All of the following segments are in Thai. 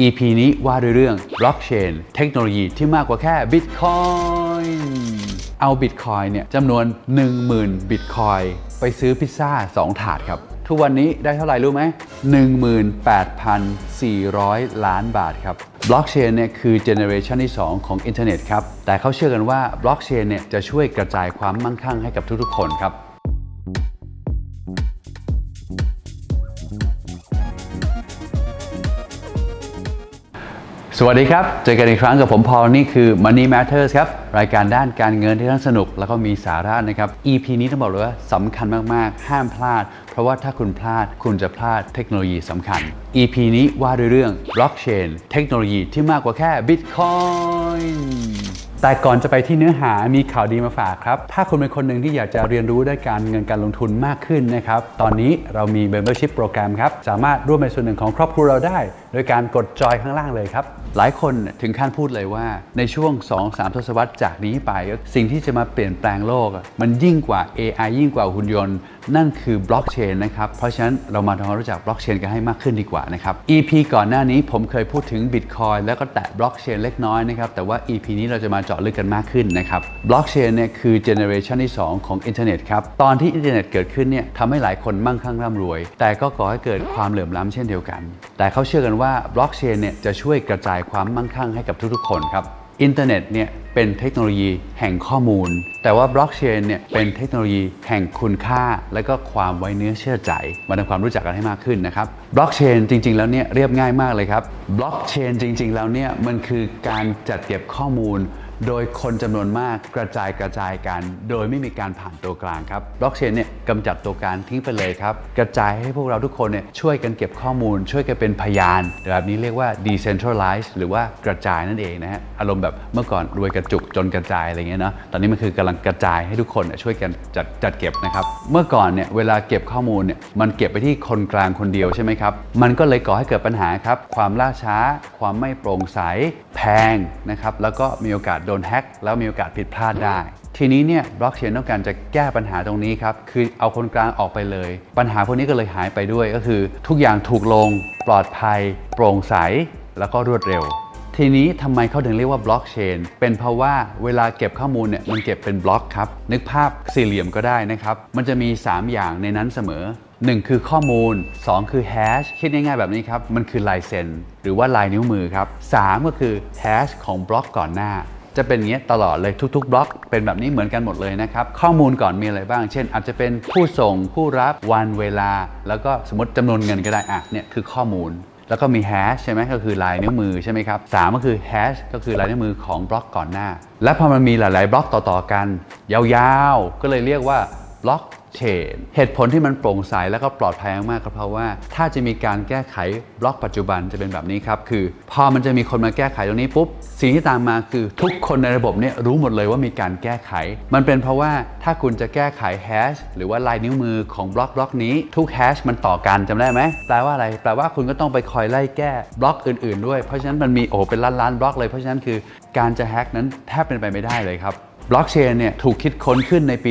EP นี้ว่าด้วยเรื่อง Blockchain เทคโนโลยีที่มากกว่าแค่ Bitcoin เอา Bitcoin เนี่ยจำนวน 10,000 Bitcoin ไปซื้อพิซซ่า 2 ถาดครับ ทุกวันนี้ได้เท่าไหร่รู้ไหม 18,400 ล้านบาทครับบล็อกเชนเนี่ยคือเจเนอเรชันที่ 2 ของอินเทอร์เน็ตครับ แต่เขาเชื่อกันว่าบล็อกเชนเนี่ยจะช่วยกระจายความมั่งคั่งให้กับทุกๆ คนครับ สวัสดีครับ เจอกันอีกครั้งกับผมพอลนี่คือ Money Matters ครับ รายการด้านการเงินที่ทั้งสนุก แล้วก็มีสาระนะครับ EP นี้ต้องบอกเลยว่าสำคัญมาก ๆ ห้ามพลาด เพราะว่าถ้าคุณพลาดคุณจะพลาดเทคโนโลยีสำคัญ EP นี้ว่าด้วยเรื่อง Blockchain เทคโนโลยีที่มากกว่าแค่ Bitcoin แต่ก่อนจะไปที่เนื้อหามีข่าวดีมาฝากครับ ถ้าคุณเป็นคนหนึ่งที่อยากจะเรียนรู้ด้านการเงินการลงทุนมากขึ้นนะครับ ตอนนี้เรามี Membership โปรแกรมครับ สามารถร่วมเป็นส่วนหนึ่งของครอบครัวเราได้ โดยการกดจอยข้างล่างเลยครับ หลายคนถึงขั้นพูดเลยว่า ในช่วง 2-3 ทศวรรษจากนี้ไป สิ่งที่จะมาเปลี่ยนแปลงโลก มันยิ่งกว่า AI ยิ่งกว่าหุ่นยนต์ นั่นคือบล็อกเชนนะครับ เพราะฉะนั้นเรามาทำความรู้จักบล็อกเชนกันให้มากขึ้นดีกว่านะครับ EP ก่อนหน้านี้ผมเคยพูดถึง Bitcoin แล้วก็แตะบล็อกเชนเล็กน้อยนะครับแต่ว่า EP นี้เราจะมาเจาะลึกกันมากขึ้นนะครับบล็อกเชนเนี่ยคือเจเนอเรชันที่ 2 ของอินเทอร์เน็ตครับตอนที่อินเทอร์เน็ตเกิดขึ้นเนี่ยทำให้หลายคนมั่งคั่งร่ำรวย แต่ก็ก่อให้เกิดความเหลื่อมล้ำเช่นเดียวกัน แต่เขาเชื่อกันว่า่าบล็อกเชนเนี่ยจะช่วยกระจายความมั่งคั่งให้กับทุกๆ คนครับอินเทอร์เน็ตเนี่ยเป็นเทคโนโลยีแห่งข้อมูล แต่ว่าบล็อกเชนเนี่ยเป็นเทคโนโลยีแห่งคุณค่า และก็ความไว้เนื้อเชื่อใจ มาทำความรู้จักกันให้มากขึ้นนะครับบล็อกเชนจริง ๆ แล้วเนี่ยเรียบง่ายมากเลยครับบล็อกเชนจริง ๆ แล้วเนี่ยมันคือการจัดเก็บข้อมูล โดยคนจำนวนมากกระจายกระจายกัน โดยไม่มีการผ่านตัวกลางครับบล็อกเชนเนี่ยกำจัดตัวกลางทิ้งไปเลยครับ กระจายให้พวกเราทุกคนเนี่ยช่วยกันเก็บข้อมูล ช่วยกันเป็นพยานแบบนี้เรียกว่า decentralized หรือว่ากระจายนั่นเองนะฮะอารมณ์แบบเมื่อก่อนรวยกระจุกจนกระจายอะไรเงี้ยเนาะตอนนี้มันคือกำลังกระจายให้ทุกคนช่วยกันจัดจัดเก็บนะครับเมื่อก่อนเนี่ยเวลาเก็บข้อมูลเนี่ยมันเก็บไปที่คนกลางคนเดียวใช่ไหมครับมันก็เลยก่อให้เกิดปัญหาครับความล่าช้า ความไม่โปร่งใสแพงนะครับแล้วก็มีโอกาสโดนแฮ็กแล้วมีโอกาสผิดพลาดได้ ทีนี้เนี่ยบล็อกเชนต้องการจะแก้ปัญหาตรงนี้ครับ คือเอาคนกลางออกไปเลย ปัญหาพวกนี้ก็เลยหายไปด้วยก็คือ ทุกอย่างถูกลง ปลอดภัย โปร่งใส แล้วก็รวดเร็วทีนี้ทำไมเขาถึงเรียกว่าบล็อกเชน เป็นเพราะว่าเวลาเก็บข้อมูลเนี่ยมันเก็บเป็นบล็อกครับ นึกภาพสี่เหลี่ยมก็ได้นะครับ มันจะมี 3 อย่างในนั้นเสมอ 1 คือข้อมูล 2 คือแฮชคิดง่ายๆแบบนี้ครับ มันคือลายเซ็นหรือว่าลายนิ้วมือครับ 3 ก็คือแฮชของบล็อกก่อนหน้า จะเป็นอย่างนี้ตลอดเลยทุกๆ บล็อก เป็นแบบนี้เหมือนกันหมดเลยนะครับ ข้อมูลก่อนมีอะไรบ้าง เช่น อาจจะเป็นผู้ส่งผู้รับวันเวลา แล้วก็สมมติจำนวนเงินก็ได้อะเนี่ยคือข้อมูลแล้วก็มีแฮชใช่ไหมก็คือลายนิ้วมือใช่ไหมครับสามก็คือแฮชก็คือลายนิ้วมือของบล็อกก่อนหน้า และพอมันมีหลาย ๆ บล็อกต่อ ๆ กัน ยาว ๆ ก็เลยเรียกว่าบล็อก เชนเหตุผลที่มันโปร่งใสแล้วก็ปลอดภัยมากก็เพราะว่า ถ้าจะมีการแก้ไขบล็อกปัจจุบันจะเป็นแบบนี้ครับ คือพอมันจะมีคนมาแก้ไขตรงนี้ปุ๊บ สิ่งที่ตามมาคือทุกคนในระบบเนี่ยรู้หมดเลยว่ามีการแก้ไข มันเป็นเพราะว่าถ้าคุณจะแก้ไขแฮชหรือว่าลายนิ้วมือของบล็อกบล็อกนี้ทุกแฮชมันต่อกันจำได้ไหมแปลว่าอะไรแปลว่าคุณก็ต้องไปคอยไล่แก้บล็อกอื่น ๆ ด้วยเพราะฉะนั้นมันมีโอ้เป็นล้านล้านๆบล็อกเลยเพราะฉะนั้นคือการจะแฮกนั้นแทบเป็นไปไม่ได้เลยครับ บล็อกเชนเนี่ยถูกคิดค้นขึ้นในปี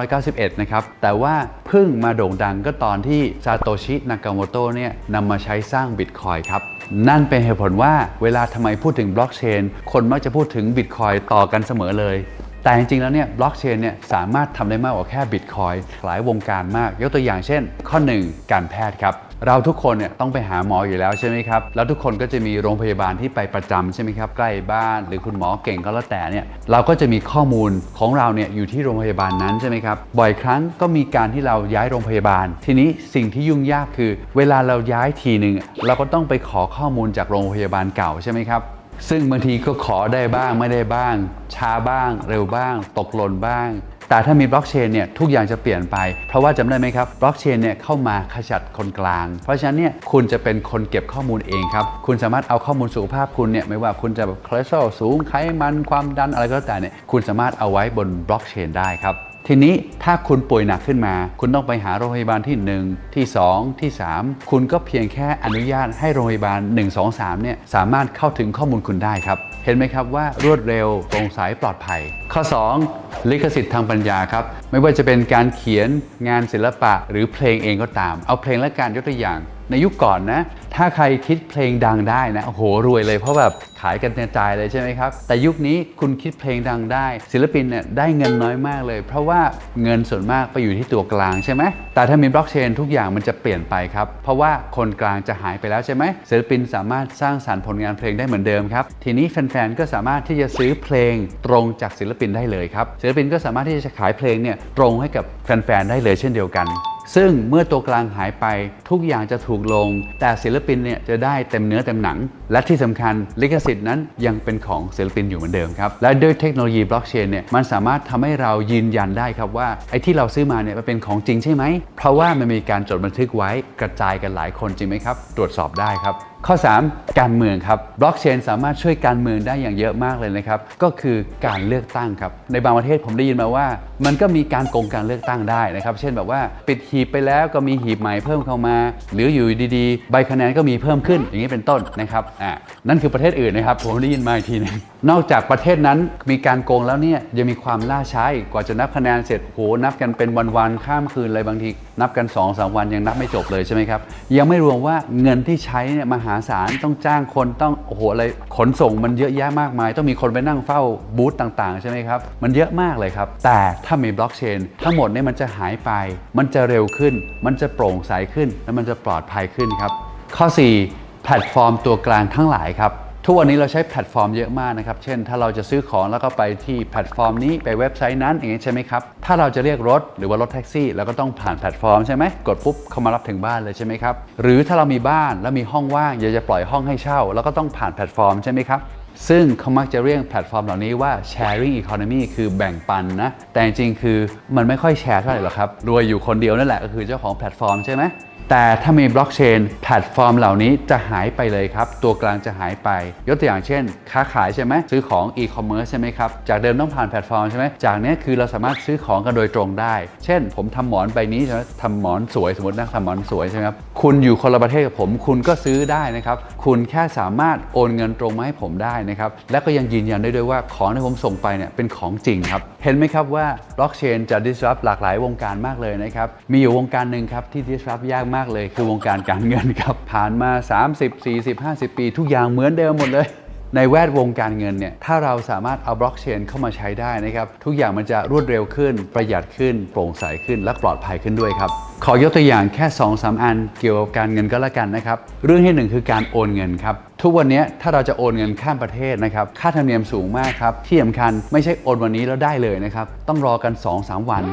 1991 นะครับ แต่ว่าเพิ่งมาโด่งดังก็ตอนที่ซาโตชินากาโมโตะเนี่ยนำมาใช้สร้างบิตคอยครับ นั่นเป็นเหตุผลว่าเวลาทำไมพูดถึงบล็อกเชนคนมักจะพูดถึงบิตคอยต่อกันเสมอเลย แต่จริงๆ แล้วเนี่ยบล็อกเชนเนี่ยสามารถทำได้มากกว่าแค่บิตคอยหลายวงการมาก ยกตัวอย่างเช่น ข้อ 1 การแพทย์ครับ เราทุกคนเนี่ยต้องไปหาหมออยู่แล้วใช่ไหมครับ แล้วทุกคนก็จะมีโรงพยาบาลที่ไปประจำใช่ไหมครับ ใกล้บ้านหรือคุณหมอเก่งก็แล้วแต่เนี่ย เราก็จะมีข้อมูลของเราเนี่ยอยู่ที่โรงพยาบาลนั้นใช่ไหมครับ บ่อยครั้งก็มีการที่เราย้ายโรงพยาบาล ทีนี้สิ่งที่ยุ่งยากคือ เวลาเราย้ายทีหนึ่งเราก็ต้องไปขอข้อมูลจากโรงพยาบาลเก่าใช่ไหมครับซึ่งบางทีก็ขอได้บ้างไม่ได้บ้าง ช้าบ้าง เร็วบ้าง ตกหล่นบ้าง แต่ถ้ามีบล็อกเชนเนี่ยทุกอย่างจะเปลี่ยนไป เพราะว่าจำได้ไหมครับบล็อกเชนเนี่ยเข้ามาขจัดคนกลาง เพราะฉะนั้นเนี่ยคุณจะเป็นคนเก็บข้อมูลเองครับ คุณสามารถเอาข้อมูลสุขภาพคุณเนี่ยไม่ว่าคุณจะแบบคอเลสเตอรอลสูงไขมันความดันอะไรก็แล้วแต่เนี่ยคุณสามารถเอาไว้บนบล็อกเชนได้ครับทีนี้ถ้าคุณป่วยหนักขึ้นมา คุณต้องไปหาโรงพยาบาลที่ 1 ที่ 2 ที่ 3 คุณก็เพียงแค่อนุญาตให้โรงพยาบาล 1 2 3เนี่ยสามารถเข้าถึงข้อมูลคุณได้ครับ เห็นไหมครับว่ารวดเร็วโปร่งใสปลอดภัย ข้อ 2 ลิขสิทธิ์ทางปัญญาครับ ไม่ว่าจะเป็นการเขียนงานศิลปะหรือเพลงเองก็ตาม เอาเพลงและการยกตัวอย่าง ในยุคก่อนนะ ถ้าใครคิดเพลงดังได้นะโอ้โหรวยเลยเพราะแบบขายกันกระจายเลยใช่ไหมครับ แต่ยุคนี้คุณคิดเพลงดังได้ ศิลปินเนี่ยได้เงินน้อยมากเลย เพราะว่าเงินส่วนมากไปอยู่ที่ตัวกลางใช่ไหมแต่ถ้ามีบล็อกเชนทุกอย่างมันจะเปลี่ยนไปครับ เพราะว่าคนกลางจะหายไปแล้วใช่ไหมศิลปินสามารถสร้างสรรค์ผลงานเพลงได้เหมือนเดิมครับทีนี้แฟนๆก็สามารถที่จะซื้อเพลงตรงจากศิลปินได้เลยครับศิลปินก็สามารถที่จะขายเพลงเนี่ยตรงให้กับแฟนๆได้เลยเช่นเดียวกัน ซึ่งเมื่อตัวกลางหายไปทุกอย่างจะถูกลง แต่ศิลปินเนี่ยจะได้เต็มเนื้อเต็มหนัง และที่สำคัญลิขสิทธิ์นั้นยังเป็นของศิลปินอยู่เหมือนเดิมครับ และด้วยเทคโนโลยีบล็อกเชนเนี่ยมันสามารถทำให้เรายืนยันได้ครับว่าไอ้ที่เราซื้อมาเนี่ยมันเป็นของจริงใช่ไหม เพราะว่ามันมีการจดบันทึกไว้กระจายกันหลายคนจริงไหมครับ ตรวจสอบได้ครับ ข้อ 3 การเมืองครับบล็อกเชนสามารถช่วยการเมืองได้อย่างเยอะมากเลยนะครับ ก็คือการเลือกตั้งครับ ในบางประเทศผมได้ยินมาว่า มันก็มีการโกงการเลือกตั้งได้นะครับ เช่นแบบว่าปิดหีบไปแล้วก็มีหีบใหม่เพิ่มเข้ามา หรืออยู่ดีๆ ใบคะแนนก็มีเพิ่มขึ้นอย่างนี้เป็นต้นนะครับอ่านั่นคือประเทศอื่นนะครับผมได้ยินมาอีกทีหนึงนอกจากประเทศนั้นมีการโกงแล้วเนี่ยยังมีความล่าช้าอีกกว่าจะนับคะแนนเสร็จโหนับกันเป็นวันๆข้ามคืนเลยบางที นับกัน2อสวันยังนับไม่จบเลยใช่ไหมครับยังไม่รวมว่าเงินที่ใช้เนี่ยมหาศาลต้องจ้างคนต้องโอ้โหอะไรขนส่งมันเยอะแยะมากมาย ต้องมีคนไปนั่งเฝ้าบูธต่างๆ ใช่ไหมครับ มันเยอะมากเลยครับ แต่ถ้ามีบล็อกเชนทั้งหมดเนี่ยมันจะหายไป มันจะเร็วขึ้น มันจะโปร่งใสขึ้น และมันจะปลอดภัยขึ้นครับ ข้อ 4 แพลตฟอร์มตัวกลางทั้งหลายครับ ทุกวันนี้เราใช้แพลตฟอร์มเยอะมากนะครับ เช่น ถ้าเราจะซื้อของแล้วก็ไปที่แพลตฟอร์มนี้ไปเว็บไซต์นั้นอย่างนี้ใช่ไหมครับ ถ้าเราจะเรียกรถหรือว่ารถแท็กซี่เราก็ต้องผ่านแพลตฟอร์มใช่ไหมกดปุ๊บเขามารับถึงบ้านเลยใช่ไหมครับ หรือถ้าเรามีบ้านแล้วมีห้องว่างอยากจะปล่อยห้องให้เช่าเราก็ต้องผ่านแพลตฟอร์มใช่ไหมครับซึ่งเขามักจะเรียกแพลตฟอร์มเหล่านี้ว่า sharing economy คือแบ่งปันนะ แต่จริงๆคือมันไม่ค่อยแชร์เท่าไหร่หรอกครับ รวยอยู่คนเดียวนั่นแหละก็คือเจ้าของแพลตฟอร์มใช่ไหม แต่ถ้ามีบล็อกเชนแพลตฟอร์มเหล่านี้จะหายไปเลยครับ ตัวกลางจะหายไป ยกตัวอย่างเช่น ค้าขายใช่ไหมซื้อของอีคอมเมิร์ซใช่ไหมครับ จากเดิมต้องผ่านแพลตฟอร์มใช่ไหมจากนี้คือเราสามารถซื้อของกันโดยตรงได้ เช่น ผมทำหมอนใบนี้ใช่ไหมทำหมอนสวยสมมตินะทำหมอนสวยใช่ไหมครับคุณอยู่คนละประเทศกับผม คุณก็ซื้อได้นะครับคุณแค่สามารถโอนเงินตรงมาให้ผมได้นะครับและก็ยังยืนยันได้ด้วยว่าของที่ผมส่งไปเนี่ยเป็นของจริงครับเห็นไหมครับว่าบล็อกเชนจะ disrupt หลากหลายวงการมากเลยนะครับมีอยู่วงการหนึ่งครับที่ disrupt ยากมากเลยคือวงการการเงินครับผ่านมา 30 40 50 ปี ทุกอย่างเหมือนเดิมหมดเลยในแวดวงการเงินเนี่ย ถ้าเราสามารถเอาบล็อกเชนเข้ามาใช้ได้นะครับ ทุกอย่างมันจะรวดเร็วขึ้น ประหยัดขึ้น โปร่งใสขึ้น และปลอดภัยขึ้นด้วยครับ ขอยกตัวอย่างแค่ 2-3อันเกี่ยวกับการเงินก็แล้วกันนะครับ เรื่องที่หนึ่งคือการโอนเงินครับ ทุกวันนี้ถ้าเราจะโอนเงินข้ามประเทศนะครับ ค่าธรรมเนียมสูงมากครับ ที่สำคัญไม่ใช่โอนวันนี้แล้วได้เลยนะครับ ต้องรอกัน 2-3 วัน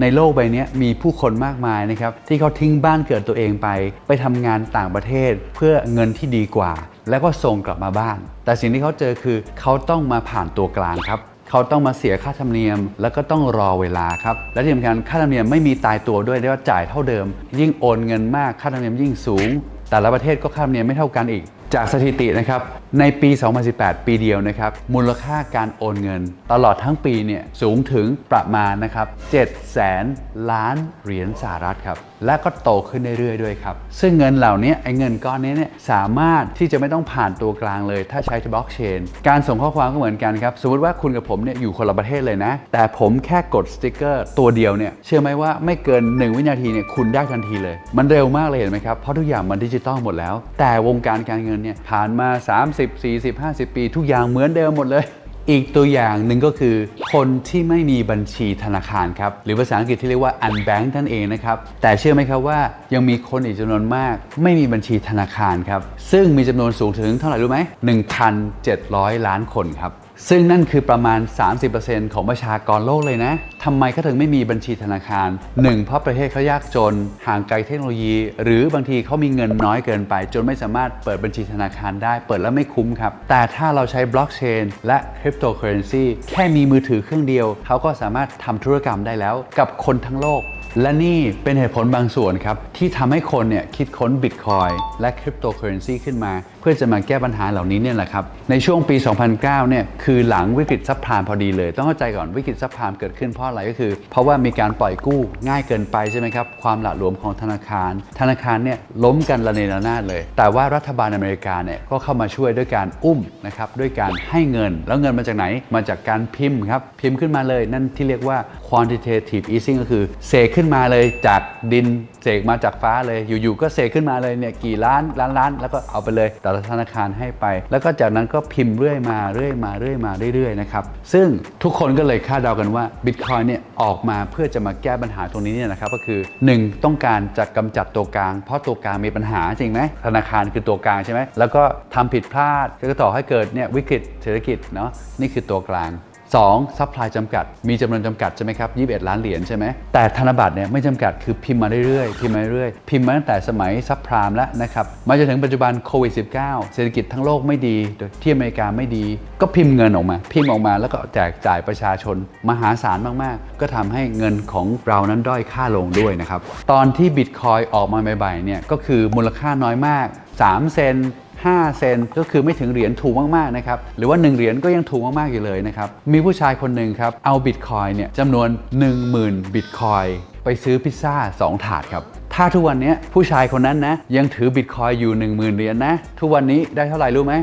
ในโลกใบนี้มีผู้คนมากมายนะครับที่เขาทิ้งบ้านเกิดตัวเองไป ไปทำงานต่างประเทศเพื่อเงินที่ดีกว่า แล้วก็ส่งกลับมาบ้าน แต่สิ่งที่เขาเจอคือเขาต้องมาผ่านตัวกลางครับเขาต้องมาเสียค่าธรรมเนียม แล้วก็ต้องรอเวลาครับ และที่สำคัญค่าธรรมเนียมไม่มีตายตัวด้วยเรียกว่าจ่ายเท่าเดิม ยิ่งโอนเงินมากค่าธรรมเนียมยิ่งสูง แต่ละประเทศก็ค่าธรรมเนียมไม่เท่ากันอีก จากสถิตินะครับ ในปี 2018 ปีเดียวนะครับ มูลค่าการโอนเงิน ตลอดทั้งปีเนี่ยสูงถึงประมาณนะครับ7แสนล้านเหรียญสหรัฐครับ และก็โตขึ้นเรื่อยๆด้วยครับ ซึ่งเงินเหล่านี้ไอ้เงินก้อนนี้เนี่ยสามารถที่จะไม่ต้องผ่านตัวกลางเลย ถ้าใช้บล็อกเชน การส่งข้อความก็เหมือนกันครับ สมมติว่าคุณกับผมเนี่ยอยู่คนละประเทศเลยนะ แต่ผมแค่กดสติกเกอร์ตัวเดียวเนี่ยเชื่อไหมว่าไม่เกิน 1 วินาทีเนี่ยคุณได้ทันทีเลย มันเร็วมากเลยเห็นไหมครับ เพราะทุกอย่างมันดิจิตอลหมดแล้ว แต่วงการการเงินเนี่ยผ่านมา 30 40 50 ปี ทุกอย่างเหมือนเดิมหมดเลย อีกตัวอย่างหนึ่งก็คือ คนที่ไม่มีบัญชีธนาคารครับ หรือภาษาอังกฤษที่เรียกว่า unbank นั่นเองนะครับ แต่เชื่อไหมครับว่ายังมีคนอีกจำนวนมาก ไม่มีบัญชีธนาคารครับ ซึ่งมีจำนวนสูงถึงเท่าไหร่รู้ไหม1,700 ล้านคนครับ ซึ่งนั่นคือประมาณ 30%ของประชากรโลกเลยนะทำไมเขาถึงไม่มีบัญชีธนาคาร 1. เพราะประเทศเขายากจน ห่างไกลเทคโนโลยี หรือบางทีเขามีเงินน้อยเกินไป จนไม่สามารถเปิดบัญชีธนาคารได้ เปิดแล้วไม่คุ้มครับ แต่ถ้าเราใช้บล็อกเชนและคริปโตเคอเรนซีแค่มีมือถือเครื่องเดียว เขาก็สามารถทำธุรกรรมได้แล้ว กับคนทั้งโลก และนี่เป็นเหตุผลบางส่วนครับ ที่ทำให้คนเนี่ยคิดค้นบิตคอยและคริปโตเคอเรนซีขึ้นมา เพื่อจะมาแก้ปัญหาเหล่านี้เนี่ยแหละครับ ในช่วงปี 2009 เนี่ยคือหลังวิกฤตซับพลามพอดีเลย ต้องเข้าใจก่อนวิกฤตซับพลามเกิดขึ้นเพราะอะไรก็คือ เพราะว่ามีการปล่อยกู้ง่ายเกินไปใช่ไหมครับ ความหละหลวมของธนาคาร ธนาคารเนี่ยล้มกันระเนระนาดเลย แต่ว่ารัฐบาลอเมริกาเนี่ยก็เข้ามาช่วยด้วยการอุ้มนะครับด้วยการให้เงิน แล้วเงินมาจากไหนมาจากการพิมพ์ครับพิมพ์ขึ้นมาเลย นั่นที่เรียกว่า quantitative easing ก็คือเซขึ้นขึ้นมาเลยจากดินเสกมาจากฟ้าเลย อยู่ๆก็เสกขึ้นมาเลยเนี่ยกี่ล้านล้านล้านแล้วก็เอาไปเลยแต่ละธนาคารให้ไป แล้วก็จากนั้นก็พิมพ์เรื่อยมาเรื่อยมาเรื่อยมาเรื่อยๆนะครับซึ่งทุกคนก็เลยคาดเดากันว่าบิตคอยเนี่ยออกมาเพื่อจะมาแก้ปัญหาตรงนี้เนี่ยนะครับก็คือ 1 ต้องการจะกำจัดตัวกลาง เพราะตัวกลางมีปัญหาจริงไหมธนาคารคือตัวกลางใช่ไหมแล้วก็ทำผิดพลาดก็ต่อให้เกิดเนี่ยวิกฤตเศรษฐกิจเนาะนี่คือตัวกลาง 2. ซัพพลายจำกัด มีจำนวนจำกัดใช่ไหมครับ 21 ล้านเหรียญใช่ไหมแต่ธนบัตรเนี่ยไม่จำกัดคือพิมพ์มาเรื่อยๆ พิมพ์มาเรื่อยๆ พิมพ์มาตั้งแต่สมัยซับพรามแล้วนะครับ มาจนถึงปัจจุบันโควิด -19 เศรษฐกิจทั้งโลกไม่ดีที่อเมริกาไม่ดี ก็พิมพ์เงินออกมา พิมพ์ออกมาแล้วก็แจกจ่ายประชาชน มหาศาลมากๆ ก็ทำให้เงินของเรานั้นด้อยค่าลงด้วยนะครับ ตอนที่บิตคอยออกมาใหม่ๆเนี่ยก็คือมูลค่าน้อยมาก 3 เซน 5 เซนก็คือไม่ถึงเหรียญถูกมากๆนะครับหรือว่า 1 เหรียญก็ยังถูกมากๆอยู่เลยนะครับมีผู้ชายคนหนึ่งครับเอาบิตคอยเนี่ยจำนวน 10,000 บิตคอยไปซื้อพิซซ่า 2 ถาดครับ ถ้าทุกวันนี้ผู้ชายคนนั้นนะ ยังถือบิตคอยอยู่ 10,000 เหรียญนะทุกวันนี้ได้เท่าไหร่รู้ไหม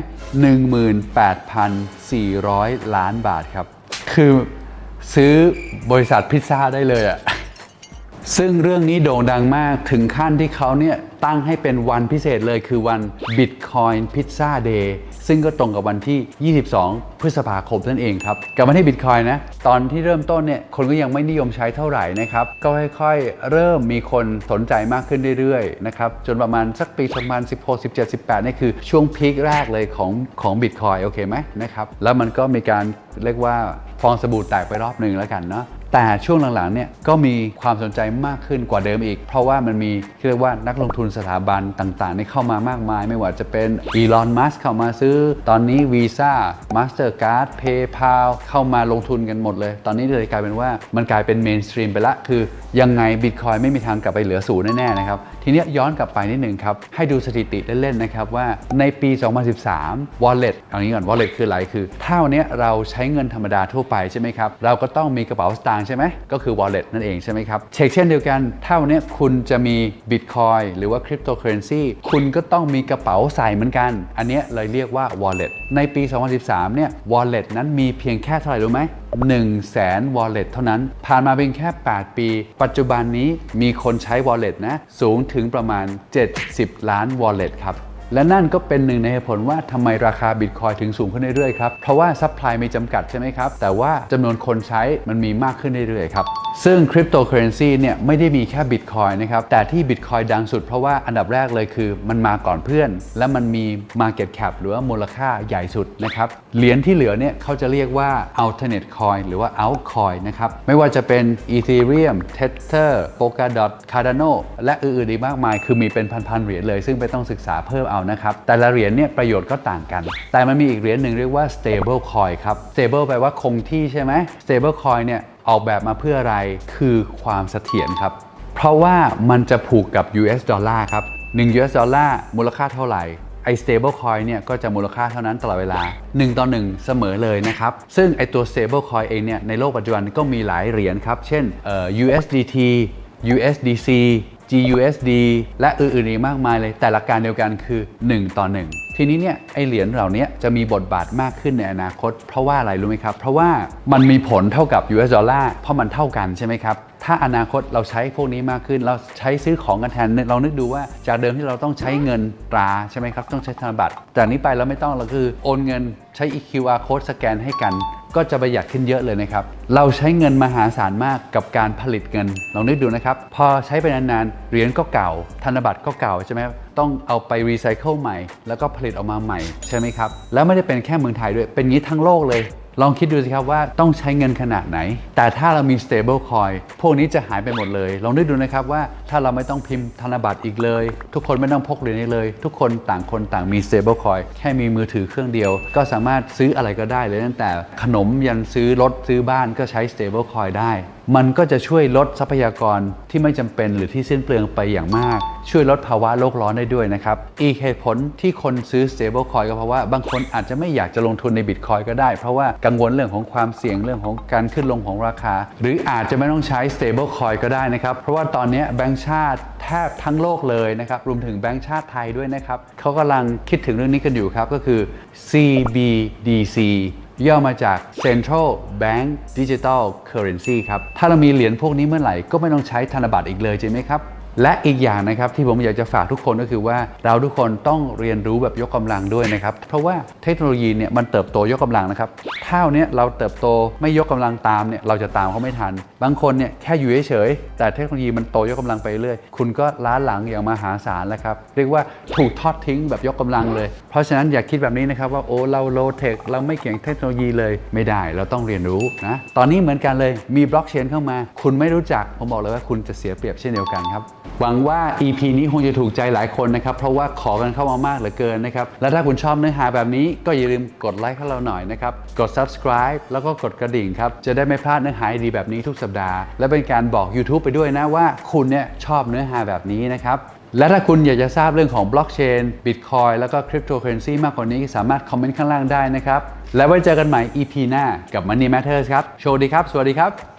18,400 ล้านบาทครับ คือซื้อบริษัทพิซซ่าได้เลยอะซึ่งเรื่องนี้โด่งดังมากถึงขั้นที่เขาเนี่ย ตั้งให้เป็นวันพิเศษเลยคือวัน Bitcoin Pizza Day ซึ่งก็ตรงกับวันที่ 22 พฤษภาคมนั่นเองครับ กับมาที่ Bitcoin นะ ตอนที่เริ่มต้นเนี่ย คนก็ยังไม่นิยมใช้เท่าไหร่นะครับ ก็ค่อยๆ เริ่มมีคนสนใจมากขึ้นเรื่อยๆ นะครับ จนประมาณสักปีประมาณ16 17 18นี่คือช่วงพีคแรกเลยของของ Bitcoin โอเคไหมนะครับ แล้วมันก็มีการเรียกว่าฟองสบู่แตกไปรอบหนึ่งแล้วกันเนาะ แต่ช่วงหลังๆเนี่ยก็มีความสนใจมากขึ้นกว่าเดิมอีก เพราะว่ามันมีที่เรียกว่านักลงทุนสถาบันต่างๆนี่เข้ามามากมาย ไม่ว่าจะเป็นอีลอนมัสเข้ามาซื้อ ตอนนี้ Visa Mastercard PayPal เข้ามาลงทุนกันหมดเลย ตอนนี้เลยกลายเป็นว่ามันกลายเป็นเมนสตรีมไปละคือยังไง Bitcoin ไม่มีทางกลับไปเหลือศูนย์แน่ๆนะครับ ทีนี้ย้อนกลับไปนิดหนึ่งครับ ให้ดูสถิติเล่นๆนะครับว่าในปี 2013 Wallet เอางี้ก่อน Wallet คืออะไรคือถ้าวันเนี้ยเราใช้เงินธรรมดาทั่วไปใช่ไหมครับเราก็ต้องมีกระเป๋าสตางค์ใช่ไหมก็คือ Wallet นั่นเองใช่ไหมครับเช็คเช่นเดียวกัน ถ้าวันนี้คุณจะมี Bitcoin หรือว่า Cryptocurrency คุณก็ต้องมีกระเป๋าใส่เหมือนกัน อันนี้เลยเรียกว่า Wallet ในปี 2013 เนี่ย Wallet นั้นมีเพียงแค่เท่าไหร่รู้ไหม1 0 0 0 0แสน wallet เท่านั้น ผ่านมาเพียงแค่ 8 ปี ปัจจุบันนี้มีคนใช้ wallet นะ สูงถึงประมาณ 70 ล้าน wallet ครับ และนั่นก็เป็นหนึ่งในเหตุผลว่าทำไมราคาบิตคอยถึงสูงขึ้นเรื่อยๆครับ เพราะว่าซัพพลายมีจำกัดใช่ไหมครับ แต่ว่าจำนวนคนใช้มันมีมากขึ้นเรื่อยๆครับ ซึ่งคริปโตเคอเรนซีเนี่ยไม่ได้มีแค่บิตคอยนะครับ แต่ที่บิตคอยดังสุดเพราะว่าอันดับแรกเลยคือ มันมาก่อนเพื่อน และมันมี Market Cap หรือว่ามูลค่าใหญ่สุดนะครับ เหรียญที่เหลือเนี่ยเขาจะเรียกว่า alternate coin หรือว่า altcoin นะครับ ไม่ว่าจะเป็น Ethereum Tether Polkadot Cardano และอื่นๆอีกมากมาย คือมีเป็นพันๆเหรียญเลย ซึ่งไปต้องศึกษาเพิ่มเอานะครับ แต่ละเหรียญเนี่ยประโยชน์ก็ต่างกัน แต่มันมีอีกเหรียญหนึ่งเรียกว่า stable coin ครับ stable แปลว่าคงที่ใช่ไหม stable coin เนี่ยออกแบบมาเพื่ออะไรคือความเสถียรครับ เพราะว่ามันจะผูกกับ US ดอลลาร์ครับ1 US ดอลลาร์มูลค่าเท่าไหร่ไอ้ stable coin เนี่ยก็จะมูลค่าเท่านั้นตลอดเวลา 1 ต่อ 1 เสมอเลยนะครับ ซึ่งไอ้ตัว stable coin เองเนี่ยในโลกปัจจุบันก็มีหลายเหรียญครับ เช่นเอ่อ USDT USDC GUSD และอื่นๆอีกมากมายเลย แต่หลักการเดียวกันคือ 1 ต่อ 1 ทีนี้เนี่ยไอเหรียญเหล่านี้จะมีบทบาทมากขึ้นในอนาคต เพราะว่าอะไรรู้ไหมครับ เพราะว่ามันมีผลเท่ากับ US ดอลลาร์เพราะมันเท่ากันใช่ไหมครับ ถ้าอนาคตเราใช้พวกนี้มากขึ้น เราใช้ซื้อของกันแทนเรานึกดูว่าจากเดิมที่เราต้องใช้เงินตราใช่ไหมครับ ต้องใช้ธนบัตรจากนี้ไปเราไม่ต้องเราคือโอนเงินใช้ QR code สแกนให้กัน ก็จะประหยัดขึ้นเยอะเลยนะครับ เราใช้เงินมหาศาลมากกับการผลิตเงินลองนึกดูนะครับ พอใช้ไปนานๆเหรียญก็เก่า ธนบัตรก็เก่าใช่ไหมครับต้องเอาไปรีไซเคิลใหม่ แล้วก็ผลิตออกมาใหม่ใช่ไหมครับแล้วไม่ได้เป็นแค่เมืองไทยด้วยเป็นงี้ทั้งโลกเลย ลองคิดดูสิครับว่าต้องใช้เงินขนาดไหน แต่ถ้าเรามี stable coin พวกนี้จะหายไปหมดเลย ลองนึกดูนะครับว่าถ้าเราไม่ต้องพิมพ์ธนบัตรอีกเลย ทุกคนไม่ต้องพกเหรียญอีกเลย ทุกคนต่างคนต่างมี stable coin แค่มีมือถือเครื่องเดียว ก็สามารถซื้ออะไรก็ได้เลยตั้งแต่ขนมยันซื้อรถซื้อบ้านก็ใช้ stable coin ได้ มันก็จะช่วยลดทรัพยากรที่ไม่จำเป็นหรือที่สิ้นเปลืองไปอย่างมาก ช่วยลดภาวะโลกร้อนได้ด้วยนะครับ อีกเหตุผลที่คนซื้อ stable coin ก็เพราะว่าบางคนอาจจะไม่อยากจะลงทุนใน bitcoin ก็ได้ เพราะว่ากังวลเรื่องของความเสี่ยงเรื่องของการขึ้นลงของราคา หรืออาจจะไม่ต้องใช้ stable coin ก็ได้นะครับ เพราะว่าตอนนี้แบงก์ชาติแทบทั้งโลกเลยนะครับรวมถึงแบงก์ชาติไทยด้วยนะครับเขากำลังคิดถึงเรื่องนี้กันอยู่ครับก็คือ CBDC ย่อมาจาก Central Bank Digital Currency ครับ ถ้าเรามีเหรียญพวกนี้เมื่อไหร่ก็ไม่ต้องใช้ธนบัตรอีกเลยใช่ไหมครับ และอีกอย่างนะครับที่ผมอยากจะฝากทุกคนก็คือว่าเราทุกคนต้องเรียนรู้แบบยกกำลังด้วยนะครับ เพราะว่าเทคโนโลยีเนี่ยมันเติบโตยกกำลังนะครับถ้านเนี้ยเราเติบโตไม่ยกกำลังตามเนี่ยเราจะตามเขาไม่ทัน บางคนเนี่ยแค่อยู่เฉยๆแต่เทคโนโลยีมันโตยกกำลังไปเรื่อยคุณก็ล้าหลังอย่างมหาศาลแล้วครับเรียกว่าถูกทอดทิ้งแบบยกกำลังเลย เพราะฉะนั้นอย่าคิดแบบนี้นะครับว่าโอ้เราโลเทคเราไม่เก่งเทคโนโลยีเลยไม่ได้เราต้องเรียนรู้นะตอนนี้เหมือนกันเลยมีบล็อกเชนเข้ามา คุณไม่รู้จักผมบอกเลยว่าคุณจะเสียเปรียบเช่นเดียวกันครับหวังว่า EP นี้คงจะถูกใจหลายคนนะครับ เพราะว่าขอกันเข้ามามากเหลือเกินนะครับ และถ้าคุณชอบเนื้อหาแบบนี้ก็อย่าลืมกดไลค์ให้เราหน่อยนะครับ กด subscribe แล้วก็กดกระดิ่งครับ จะได้ไม่พลาดเนื้อหาดีแบบนี้ทุกสัปดาห์ และเป็นการบอก YouTube ไปด้วยนะว่าคุณเนี่ยชอบเนื้อหาแบบนี้นะครับ และถ้าคุณอยากจะทราบเรื่องของบล็อกเชน Bitcoin แล้วก็คริปโตเคอเรนซีมากกว่านี้สามารถคอมเมนต์ข้างล่างได้นะครับ และไว้เจอกันใหม่ EP หน้ากับ Money Matters ครับ โชคดีครับ สวัสดีครับ